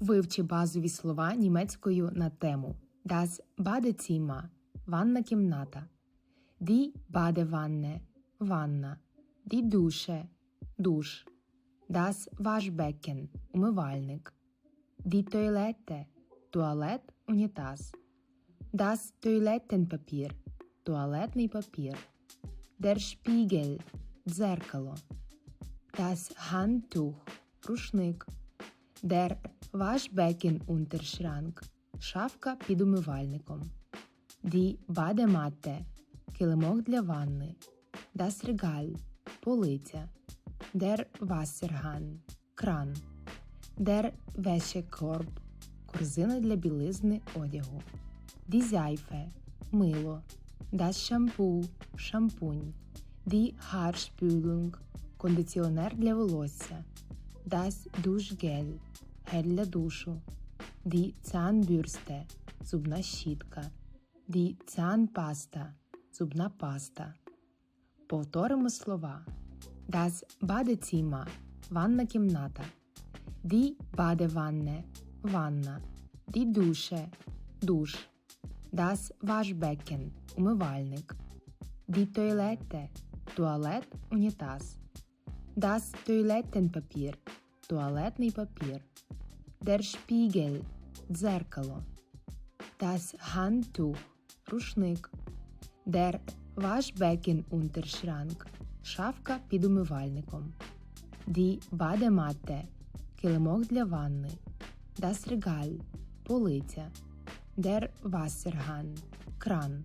Вивчи базові слова німецькою на тему. Das Badezimmer – ванна кімната, Die Badewanne – ванна, Die Dusche – душ, Das Waschbecken – умивальник, Die Toilette – туалет, унітаз, Das Toilettenpapier – туалетний папір, Der Spiegel – дзеркало, Das Handtuch – рушник, Der Waschbeckenunterschrank – шафка під умивальником, Die Badematte – килимок для ванни, Das Regal – полиця, Der Wasserhahn – кран, Der Wäschekorb – корзина для білизни одягу, Die Seife – мило, Shampoo – шампунь, Die Haarspülung – кондиціонер для волосся, Das Duschgel – гель для душу, Die Zahnbürste – зубна щітка, Die Zahnpasta – зубна паста. Повторимо слова. Das Badezimmer – ванна кімната, Die Badewanne – ванна, Die Dusche – душ, Das Waschbecken – умивальник, Die Toilette – туалет, унітаз, Das Toilettenpapier – туалетний папір, Der Spiegel – дзеркало, Das Handtuch – рушник, Der Waschbeckenunterschrank – шафка під умивальником, Die Badematte – килимок для ванни, Das Regal – полиця, Der Wasserhahn – кран,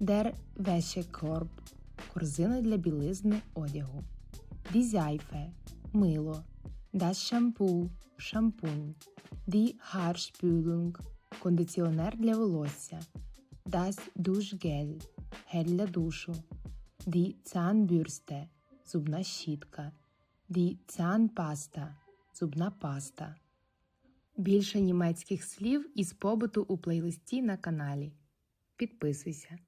Der Wäschekorb – корзина для білизни одягу, Die Seife – мило, Das Shampoo – шампунь, Die Haarspülung – кондиціонер для волосся, Das Duschgel – гель. Для душу, Die Zahnbürste – зубна щітка, Die Zahnpasta – зубна паста. Більше німецьких слів із побуту у плейлисті на каналі. Підписуйся.